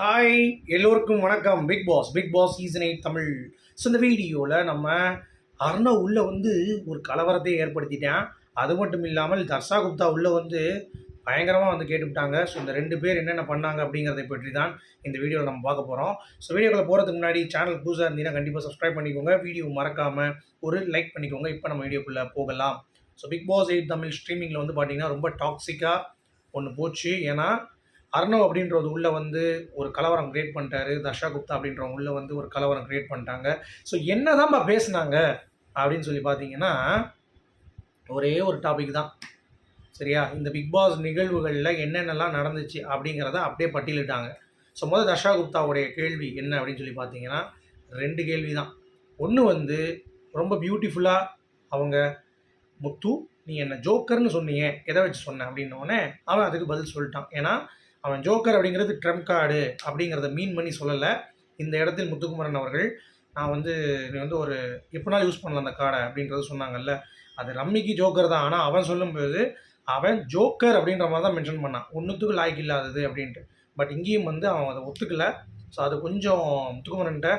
Hi எல்லோருக்கும் வணக்கம். Bigg Boss Bigg Boss season eight Tamil. So இந்த வீடியோவில் நம்ம அர்ணவ் உள்ளே வந்து ஒரு கலவரத்தை ஏற்படுத்திட்டேன். அது மட்டும் இல்லாமல் தர்ஷா குப்தா உள்ளே வந்து பயங்கரமாக வந்து கேட்டுவிட்டாங்க. ஸோ இந்த ரெண்டு பேர் என்னென்ன பண்ணாங்க அப்படிங்கிறதை பற்றி தான் இந்த வீடியோவில் நம்ம பார்க்க போகிறோம் ஸோ வீடியோவில் போகிறதுக்கு முன்னாடி சேனல் புதுசாக இருந்தீங்கன்னா கண்டிப்பாக சப்ஸ்கிரைப் பண்ணிக்கோங்க. வீடியோ மறக்காமல் ஒரு லைக் பண்ணிக்கோங்க. இப்போ நம்ம வீடியோக்குள்ளே போகலாம். So Bigg Boss eight Tamil ஸ்ட்ரீமிங்கில் வந்து பார்த்திங்கன்னா ரொம்ப டாக்ஸிக்காக ஒன்று போச்சு. ஏன்னா அர்ணவ் அப்படின்றது உள்ளே வந்து ஒரு கலவரம் கிரியேட் பண்ணிட்டாரு. தர்ஷா குப்தா அப்படின்றவங்க உள்ளே வந்து ஒரு கலவரம் கிரியேட் பண்ணிட்டாங்க. ஸோ என்னதான்ப்பா பேசுனாங்க? அப்படின்னு சொல்லி பார்த்தீங்கன்னா ஒரே ஒரு டாபிக் தான். சரியா? இந்த பிக் பாஸ் நிகழ்வுகளில் என்னென்னலாம் நடந்துச்சு அப்படிங்கிறத அப்படியே பட்டியலிட்டாங்க. ஸோ முதல் தர்ஷா குப்தாவுடைய கேள்வி என்ன அப்படின்னு சொல்லி பார்த்தீங்கன்னா ரெண்டு கேள்வி தான். ஒன்று வந்து ரொம்ப பியூட்டிஃபுல்லாக அவங்க முத்து நீ என்ன ஜோக்கர்னு சொன்னீங்க எதை வச்சு சொன்ன? அப்படின்னோடனே அவன் அதுக்கு பதில் சொல்லிட்டான். ஏன்னா அவன் ஜோக்கர் அப்படிங்கிறது ட்ரம்ப் கார்டு அப்படிங்கிறத மீன் பண்ணி சொல்லலை. இந்த இடத்தில் முத்துக்குமரன் அவர்கள் நான் வந்து நீ வந்து ஒரு எப்படினாலும் யூஸ் பண்ணலாம் அந்த கார்டை அப்படின்றது சொன்னாங்கல்ல. அது ரம்மிக்கு ஜோக்கர் தான். ஆனால் அவன் சொல்லும்போது அவன் ஜோக்கர் அப்படின்ற மாதிரி தான் மென்ஷன் பண்ணான். ஒன்றுத்துக்கு லாய்க்கு இல்லாதது அப்படின்ட்டு. பட் இங்கேயும் வந்து அவன் அதை ஒத்துக்கல. ஸோ அது கொஞ்சம் முத்துக்குமரன்ட்ட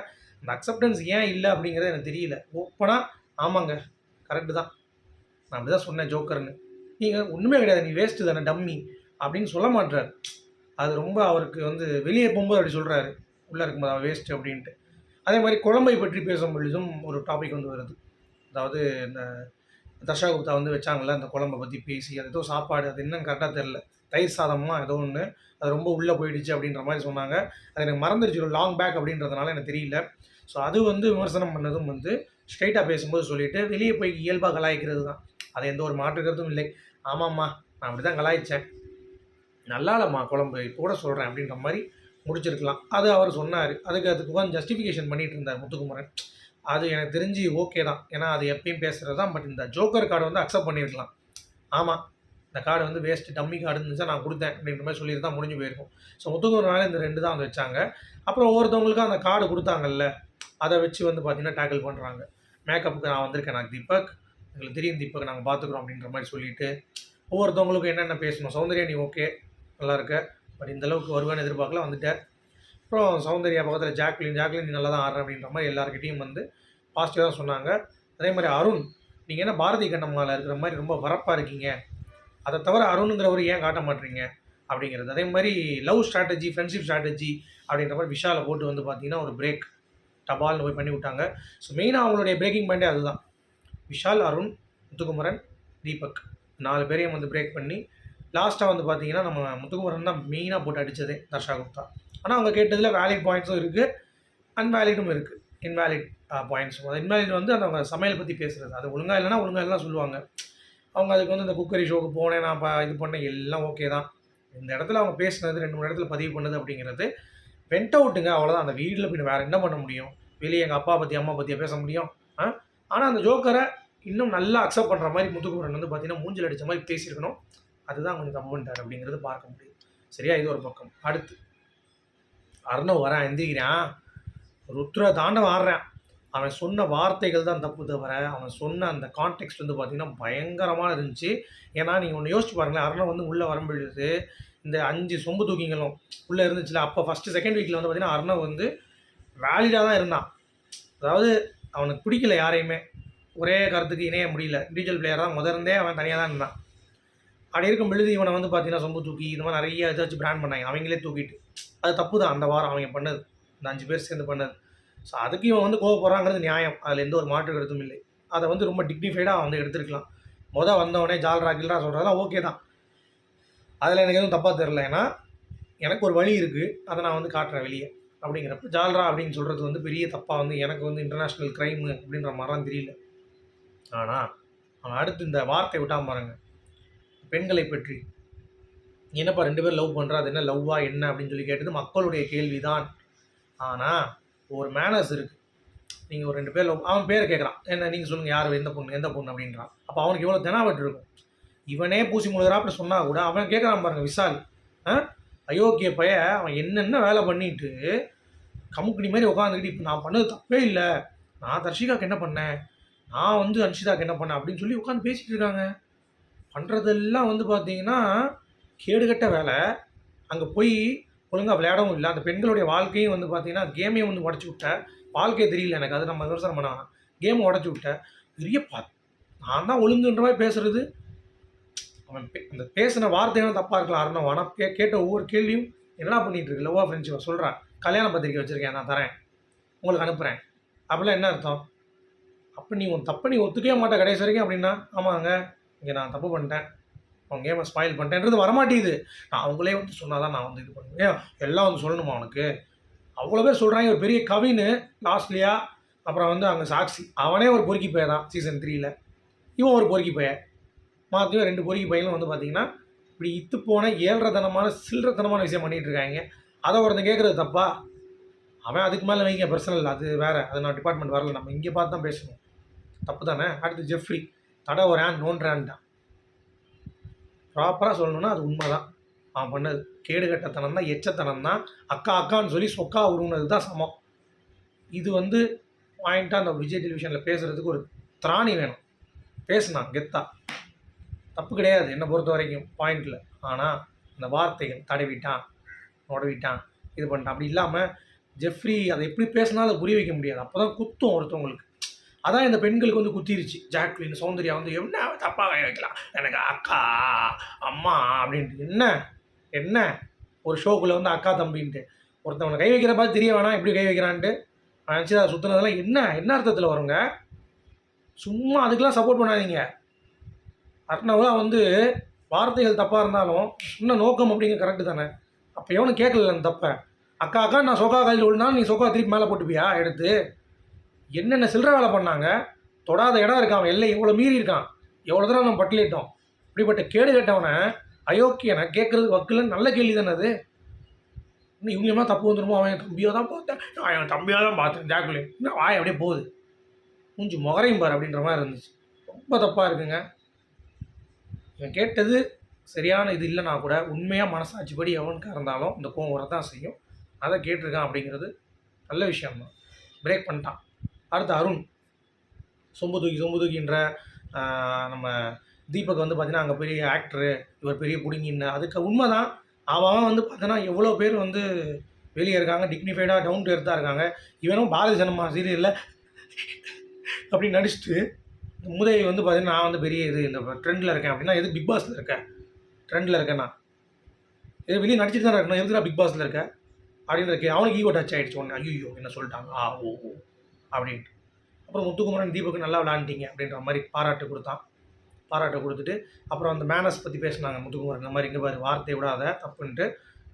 அந்த அக்செப்டன்ஸ் ஏன் இல்லை அப்படிங்கிறது எனக்கு தெரியல. ஓப்பனாக ஆமாங்க கரெக்டு தான். நான் அப்படி தான் சொன்னேன் ஜோக்கர்னு. நீங்கள் ஒன்றுமே கிடையாது நீ வேஸ்ட்டு தானே டம்மி அப்படின்னு சொல்ல மாட்டார் அது ரொம்ப அவருக்கு வந்து வெளியே போகும்போது அப்படி சொல்கிறாரு உள்ளே இருக்கும்போது அவன் வேஸ்ட்டு அப்படின்ட்டு. அதே மாதிரி குழம்பை பற்றி பேசும் பொழுதும் ஒரு டாபிக் வந்து வருது. அதாவது இந்த தர்ஷா குப்தா வந்து வச்சாங்கல்ல அந்த குழம்பை பற்றி பேசி அது ஏதோ சாப்பாடு அது என்னன்னு கரெக்டாக தெரில தயிர் சாதமாக ஏதோ ஒன்று அது ரொம்ப உள்ளே போயிடுச்சு அப்படின்ற மாதிரி சொன்னாங்க. அது எனக்கு மறந்துடுச்சு ஒரு லாங் பேக் அப்படின்றதுனால எனக்கு தெரியல. ஸோ அது வந்து விமர்சனம் பண்ணதும் வந்து ஸ்ட்ரைட்டாக பேசும்போது சொல்லிவிட்டு வெளியே போய் இயல்பாக கலாய்க்கிறது தான் அது எந்த ஒரு மாற்றுக்கிறதும் இல்லை. ஆமாம்மா நான் அப்படி தான் கலாய்ச்சேன். நல்லா இல்லைம்மா குழம்பு இப்போ கூட சொல்கிறேன் அப்படின்ற மாதிரி முடிச்சிருக்கலாம். அது அவர் சொன்னார். அதுக்கு அதுக்கு உட்காந்து ஜஸ்டிஃபிகேஷன் பண்ணிகிட்டு இருந்தார் முத்துக்குமரன். அது எனக்கு தெரிஞ்சு ஓகே தான். ஏன்னா அது எப்பயும் பேசுகிறது தான். பட் இந்த ஜோக்கர் கார்டு வந்து அக்செப்ட் பண்ணியிருக்கலாம் ஆமாம் இந்த கார்டு வந்து வேஸ்ட் டம்மி கார்டு இருந்துச்சா நான் கொடுத்தேன் அப்படின்ற மாதிரி சொல்லியிருந்தா முடிஞ்சு போயிருக்கும். ஸோ முத்துக்குமரனால இந்த ரெண்டு தான் வந்து வச்சாங்க. அப்புறம் ஒவ்வொருத்தவங்களுக்கும் அந்த கார்டு கொடுத்தாங்கல்ல அதை வச்சு வந்து பார்த்தீங்கன்னா டேக்கிள் பண்ணுறாங்க மேக்கப்புக்கு நான் வந்திருக்கேன். நான் தீபக். எங்களுக்கு தெரியும் தீபக். நாங்கள் பார்த்துக்குறோம் அப்படின்ற மாதிரி சொல்லிட்டு ஒவ்வொருத்தவங்களுக்கும் என்னென்ன பேசணும்? சௌந்தர்யா நீ ஓகே நல்லா இருக்க. பட் இந்தளவுக்கு அளவுக்கு எதிர்பார்க்கல வந்துட்டார் அப்புறம் சௌந்தர்யா பக்கத்தில் ஜாக்லின் ஜாக்லின் நீ நல்லா தான் ஆடுற அப்படின்ற மாதிரி எல்லாருக்கிட்டையும் வந்து பாசிட்டிவாக தான் சொன்னாங்க. அதே மாதிரி அருண் நீங்கள் என்ன பாரதி கண்ணம்மாவில் இருக்கிற மாதிரி ரொம்ப வரப்பாக இருக்கீங்க. அதை தவிர அருணுங்கிறவர் ஏன் காட்ட மாட்டீங்க? அப்படிங்கிறது. அதே மாதிரி லவ் ஸ்ட்ராட்டஜி ஃப்ரெண்ட்ஷிப் ஸ்ட்ராட்டஜி அப்படின்ற மாதிரி விஷாலை போட்டு வந்து பார்த்தீங்கன்னா ஒரு பிரேக் டபால்னு போய் பண்ணி விட்டாங்க. ஸோ மெயினாக அவங்களுடைய பிரேக்கிங் பாயிண்டே அதுதான். விஷால் அருண் முத்துக்குமரன் தீபக். நாலு பேரையும் வந்து பிரேக் பண்ணி லாஸ்ட்டாக வந்து பார்த்தீங்கன்னா நம்ம முத்துக்குமரன் தான் மெயினாக போட்டு அடித்ததே தர்ஷா குப்தா. ஆனால் அவங்க கேட்டதில் வேலிட் பாயிண்ட்ஸும் இருக்குது அன்வேலிடும் இருக்குது இன்வேலிட் பாயிண்ட்ஸும் அது இன்வேலிட் வந்து அந்த அவங்க சமையல் பற்றி பேசுகிறது அது ஒழுங்காக இல்லைனா ஒழுங்காக இல்லைனா சொல்லுவாங்க. அவங்க அதுக்கு வந்து இந்த குக்கரி ஷோக்கு போனேன் நான் இது பண்ணேன் எல்லாம் ஓகே தான். இந்த இடத்துல அவங்க பேசுனது ரெண்டு மூணு இடத்துல பதிவு பண்ணது அப்படிங்கிறது வெண்ட் அவுட்டுங்க அவ்வளோதான் அந்த வீட்டில் பின் வேறு என்ன பண்ண முடியும்? வெளியே எங்கள் அப்பா பற்றி அம்மா பற்றியா பேச முடியும்? ஆ? ஆனால் அந்த ஜோக்கரை இன்னும் நல்லா அக்செப்ட் பண்ணுற மாதிரி முத்துக்குமரன் வந்து பார்த்தீங்கன்னா மூஞ்சில் அடித்த மாதிரி பேசியிருக்கணும். அதுதான் கொஞ்சம் தப்பு அப்படிங்கிறது பார்க்க முடியும் சரியா? இது ஒரு பக்கம். அடுத்து. அர்ணவ் வரான் எந்திரிக்கிறான். ருத்ர தாண்டவம் ஆடுறான். அவன் சொன்ன வார்த்தைகள் தான் தப்பு தவிர அவன் சொன்ன அந்த கான்டெக்ட் வந்து பார்த்திங்கன்னா பயங்கரமாக இருந்துச்சு. ஏன்னா நீங்கள் ஒன்று யோசிச்சு பாருங்களேன். அர்ணவ் வந்து உள்ளே வரும்பொழுது இந்த அஞ்சு சொம்பு தூக்கிங்களும் உள்ளே இருந்துச்சுல அப்போ ஃபஸ்ட்டு செகண்ட் வீக்கில் வந்து பார்த்திங்கன்னா அருணவ் வந்து வேலிடாக தான் இருந்தான். அதாவது அவனுக்கு பிடிக்கல யாரையுமே. ஒரே கருத்துக்கு இணைய முடியல. இண்டிவிஜுவல் பிளேயர் தான் முதர்ந்தே அவன் தனியாக தான் இருந்தான். அப்படி இருக்கும் பொழுது இவனை வந்து பார்த்தீங்கன்னா சொம்பு தூக்கி இந்த மாதிரி நிறைய இதை வச்சு பிராண்ட் பண்ணாங்க. அவங்களே தூக்கிட்டு. அது தப்பு தான் அந்த வாரம் அவங்க பண்ணது. இந்த அஞ்சு பேர் சேர்ந்து பண்ணது. ஸோ அதுக்கு இவன் வந்து கோவப்படுறாங்கிறது நியாயம். அதில் எந்த ஒரு மாற்று கருத்தும் இல்லை. அதை வந்து ரொம்ப டிக்னிஃபைடாக வந்து எடுத்துருக்கலாம். மொதல் வந்தவொடனே ஜால்ரா கில்ரா சொல்கிறதெல்லாம் ஓகே தான். அதில் எனக்கு எதுவும் தப்பாக தெரில ஏன்னா எனக்கு ஒரு வழி இருக்குது அதை நான் வந்து காட்டுறேன் வெளியே. அப்படிங்கிறப்ப ஜால்ரா அப்படின்னு சொல்கிறது வந்து பெரிய தப்பாக வந்து எனக்கு வந்து இன்டர்நேஷ்னல் க்ரைமு அப்படின்ற மாதிரிலாம் தெரியல. ஆனால் அவன் அடுத்து இந்த வார்த்தை விட்டாமல் பாருங்கள் பெண்களை பற்றி. என்னப்பா ரெண்டு பேரும் லவ் பண்ணுறா அது என்ன லவ்வா என்ன? அப்படின்னு சொல்லி கேட்டது மக்களுடைய கேள்வி தான் ஆனால் ஒரு மேனர்ஸ் இருக்குது நீங்கள் ஒரு ரெண்டு பேர் லவ் அவன் பேரை கேட்குறான் என்ன நீங்கள் சொல்லுங்கள் யார் எந்த பொண்ணு எந்த பொண்ணு அப்படின்றான். அப்போ அவனுக்கு எவ்வளோ தெனாவட்டு இருக்கும். இவனே பூசி முழுகிறாப்புல சொன்னால் கூட அவன் கேட்குறான் பாருங்க விசால். ஆ? அயோக்கிய பைய அவன் என்னென்ன வேலை பண்ணிட்டு கமுக்குனி மாதிரி உட்காந்துக்கிட்டு இப்போ நான் பண்ணது தப்பே இல்லை. நான் தர்ஷிகாவுக்கு என்ன பண்ணேன்? நான் வந்து அன்ஷிதாக்கு என்ன பண்ணேன்? அப்படின்னு சொல்லி உட்காந்து பேசிகிட்டு இருக்காங்க. பண்ணுறதெல்லாம் வந்து பார்த்தீங்கன்னா கேடுகட்ட வேலை. அங்கே போய் ஒழுங்காக விளையாடவும் இல்லை. அந்த பெண்களுடைய வாழ்க்கையும் வந்து பார்த்தீங்கன்னா கேமையும் வந்து உடச்சி விட்டேன். வாழ்க்கையே தெரியல எனக்கு. அது நம்ம விமர்சனம் பண்ண. வேணாம் கேம் உடச்சி விட்டேன். பெரிய பா நான் தான் ஒழுங்குன்ற மாதிரி பேசுறது. அவன் பே- அந்த பேசின வார்த்தைகளும் தப்பாக இருக்கலாம். அரணம் ஆனால் கே கேட்ட ஒவ்வொரு கேள்வியும் என்னடா பண்ணிகிட்டு இருக்கு? லவ்வா ஃப்ரெண்ட்ஷிப் சொல்கிறான் கல்யாண பத்திரிக்கை வச்சுருக்கேன் நான் தரேன். உங்களுக்கு அனுப்புகிறேன் அப்படிலாம் என்ன அர்த்தம்? அப்போ நீ உன் தப்பை நீ ஒத்துக்கவே மாட்டேன் கடைசி வரைக்கும் அப்படின்னா? ஆமாங்க. இங்கே நான் தப்பு பண்ணிட்டேன். அவன் கேமை ஸ்பாயில் பண்ணிட்டேன்றது வரமாட்டேங்குது. நான் அவங்களே வந்து சொன்னால் தான் நான் வந்து இது பண்ணுவேன். எல்லாம் வந்து சொல்லணுமா அவனுக்கு அவ்வளோ பேர் சொல்கிறாங்க ஒரு பெரிய கவின்னு லாஸ்ட்லியா அப்புறம் வந்து அங்கே சாக்சி. அவனே ஒரு பொறுக்கி பையன் தான் சீசன் த்ரீயில் இவன் ஒரு பொறுக்கி பையன். மாற்றியும் ரெண்டு பொறுக்கி பையனும் வந்து பார்த்தீங்கன்னா இப்படி இத்து போன ஏழ்றதனமான சில்லறத்தனமான விஷயம் பண்ணிகிட்டு இருக்காங்க. அதை ஒருத்தன் கேட்குறது தப்பா? அவன் அதுக்கு மேலே வைங்க பர்சனல் அது வேறு. அது நான் டிபார்ட்மெண்ட் வரல. நம்ம இங்கே பார்த்து தான் பேசணும். தப்பு தானே? அடுத்து ஜெஃப்ரி தடை வரான் தான் ப்ராப்பராக சொல்லணும்னா அது உண்மை தான் அவன் பண்ணது கேடுகட்டத்தனம் தான் எச்சத்தனம் தான் அக்கா அக்கான்னு சொல்லி சொக்கா உருவுனது தான் சமம். இது வந்து பாயிண்ட்டாக அந்த விஜய் டெலிவிஷனில் பேசுகிறதுக்கு ஒரு திராணி வேணும். பேசுனான் கெத்தா. தப்பு கிடையாது என்னை பொறுத்த வரைக்கும் பாயிண்டில் ஆனால் இந்த வார்த்தைகள் தடவிட்டான் உடவிட்டான் இது பண்ணிட்டான். அப்படி இல்லாமல் ஜெஃப்ரி அதை எப்படி பேசினாலும் புரிய வைக்க முடியாது. அப்போ தான் குத்தும் ஒருத்தவங்களுக்கு. அதான் இந்த பெண்களுக்கு வந்து குத்திருச்சு. ஜாக்லின் சௌந்தர்யா வந்து என்ன தப்பாக கை வைக்கலாம்? எனக்கு அக்கா அம்மா அப்படின்ட்டு. என்ன? என்ன? ஒரு ஷோக்குள்ளே வந்து அக்கா தம்பின்ட்டு. ஒருத்தவனை கை வைக்கிற பார்த்து தெரிய வேணாம் எப்படி கை வைக்கிறான்ட்டு. நினச்சி அதை சுற்றுனதெல்லாம் என்ன? என்ன அர்த்தத்தில் வருங்க? சும்மா அதுக்கெல்லாம் சப்போர்ட் பண்ணாதீங்க. அர்ணவா வந்து வார்த்தைகள் தப்பாக இருந்தாலும் இன்னும் நோக்கம் அப்படிங்கிற கரெக்டு தானே. அப்போ எவனும் கேட்கல அந்த தப்பை. அக்கா அக்கா நான் சொக்கா கையில் விழுந்தாலும் நீ சொக்கா திருப்பி மேலே போட்டுப்பியா? எடுத்து. என்னென்ன சில்லற வேலை பண்ணாங்க? தொடாத இடம் இருக்கான் அவன் எல்லை இவ்வளோ மீறி இருக்கான். எவ்வளோ தூரம் நம்ம பட்டிலிட்டோம் இப்படிப்பட்ட கேடு கேட்டவனை அயோக்கியனை கேட்கறது வக்கில் நல்ல கேள்வி தானே அது. இன்னும் இவங்களுமா தப்பு வந்துருமோ? அவன் தம்பியோ தான் பார்த்தேன். அவன் தம்பியாக தான் பார்த்தேன் ஜாக்குலின் இன்னும் வாய் அப்படியே போகுது. மூஞ்சி முகரையும் பார் அப்படின்ற மாதிரி இருந்துச்சு. ரொம்ப தப்பாக இருக்குங்க. இவன் கேட்டது சரியான இது இல்லைனா கூட உண்மையாக மனசாட்சிப்படி எவனுக்காக இருந்தாலும் இந்த கோவம் வரதான் செய்யும். அதை கேட்டிருக்கான் அப்படிங்கிறது நல்ல விஷயம்தான். பிரேக் பண்ணிட்டான். அடுத்து அருண். சொம்பு தூக்கி சொம்பு தூக்கின்ற நம்ம தீபக் வந்து பார்த்தீங்கன்னா அங்கே பெரிய ஆக்டரு இவர் பெரிய குடுங்கின்னு. அதுக்கு உண்மை தான் அவன் வந்து பார்த்தோன்னா எவ்வளோ பேர் வந்து வெளியே இருக்காங்க டிக்னிஃபைடாக டவுன் டு எர்த்தாக இருக்காங்க. இவனும் பாரதி ஜனமா சீரியலில் அப்படி நடிச்சுட்டு முதலை வந்து பார்த்தீங்கன்னா நான் வந்து பெரிய இது இந்த ட்ரெண்டில் இருக்கேன் அப்படின்னா எது பிக் பாஸில் இருக்கேன் ட்ரெண்டில் இருக்கேன் நான். எது வெளியே நடிச்சிட்டு தான் இருக்கணும்? எதுக்கு பிக் பாஸில் இருக்கேன் அப்படின்னு இருக்கு அவனுக்கு ஈகோ டச் ஆகிடுச்சு ஒன்று ஐயோ என்ன சொல்லிட்டாங்க? ஆ ஓ ஓ. அப்படின்ட்டு. அப்புறம் முத்துக்குமரன் தீபக்கு நல்லா விளாண்டிங்க அப்படின்ற மாதிரி பாராட்டு கொடுத்தான். பாராட்டு கொடுத்துட்டு அப்புறம் அந்த மேனஸ் பற்றி பேசினாங்க முத்துக்குமரன். இந்த மாதிரி இங்கே பாரு வார்த்தை விடாத தப்புன்ட்டு.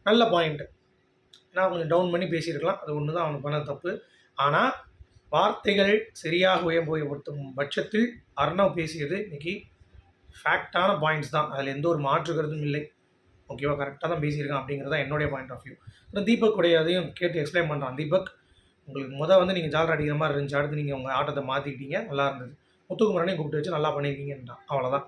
நல்ல பாயிண்ட்டு நான் கொஞ்சம் டவுன் பண்ணி பேசியிருக்கலாம். அது ஒன்று தான் அவனுக்கு பண்ண தப்பு. ஆனால் வார்த்தைகள் சரியாக உயர்போயப்படுத்தும் பட்சத்தில் அர்ணவ் பேசியது இன்னைக்கு ஃபேக்டான பாயிண்ட்ஸ் தான். அதில் எந்த ஒரு மாற்று கருத்தும் இல்லை. ஓகேவா கரெக்டாக தான் பேசியிருக்கான் அப்படிங்கிறது தான் என்னுடைய பாயிண்ட் ஆஃப் வியூ அப்புறம் தீபக் உடைய அதையும் கேட்டு எக்ஸ்பிளைன் பண்ணுறான் தீபக் உங்களுக்கு முத வந்து நீங்கள் ஜாலர் அடிக்கிற மாதிரி இருந்துச்சு அடுத்து நீங்கள் உங்கள் ஆட்டத்தை மாற்றிக்கிட்டீங்க நல்லா இருந்தது. முத்துக்குமரனையும் கூப்பிட்டு வச்சு நல்லா பண்ணியிருக்கீங்கன்றான். அவ்வளோதான்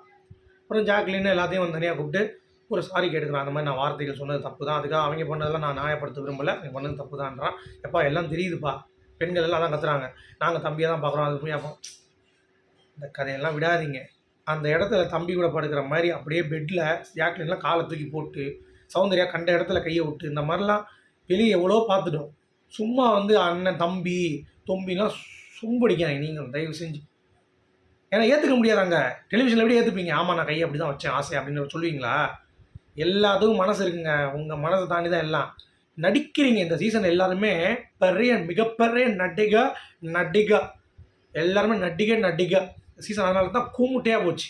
அப்புறம் ஜாக்லின்னு எல்லாத்தையும் வந்து தனியாக கூப்பிட்டு ஒரு சாரி கேட்டுக்கிறான் அந்த மாதிரி நான் வார்த்தைகள் சொன்னது தப்பு தான் அதுக்காக அவங்க பண்ணதெல்லாம் நான் நியாயப்படுத்த விரும்பல. நீங்கள் பண்ணது தப்பு தான்றான் எப்பா எல்லாம் தெரியுதுப்பா. பெண்கள் எல்லாம் அதான் கத்துறாங்க. நாங்கள் தம்பியை தான் பார்க்குறோம். அது போய் அப்போ இந்த கதையெல்லாம் விடாதீங்க. அந்த இடத்துல தம்பி கூட படுக்கிற மாதிரி அப்படியே பெட்டில் ஜாக்லின்லாம் காலை தூக்கி போட்டு சௌந்தர்யா கண்ட இடத்துல கையை விட்டு இந்த மாதிரிலாம் வெளியே எவ்வளோ பார்த்துட்டோம். சும்மா வந்து அண்ணன் தம்பி தொம்பிலாம் சும்படிக்கிறாங்க. நீங்கள் தயவு செஞ்சு. ஏன்னா ஏற்றுக்க முடியாதாங்க? டெலிவிஷனில் எப்படி ஏற்றுப்பீங்க ஆமாம் நான் கையை அப்படி தான் வச்சேன் ஆசை அப்படின்னு சொல்லுவீங்களா? எல்லாத்துக்கும் மனசு இருக்குங்க. உங்கள் மனசை தாண்டி தான் எல்லாம். நடிக்கிறீங்க இந்த சீசன் எல்லாருமே பெரிய மிகப்பெரிய நடிகா நடிகா. எல்லாருமே நடிகை நடிகா. சீசன் அதனால தான் கூமுட்டையாக போச்சு.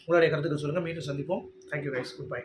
உங்களுடைய கருத்துக்கள் சொல்லுங்கள் மீண்டும் சந்திப்போம். Thank you guys good bye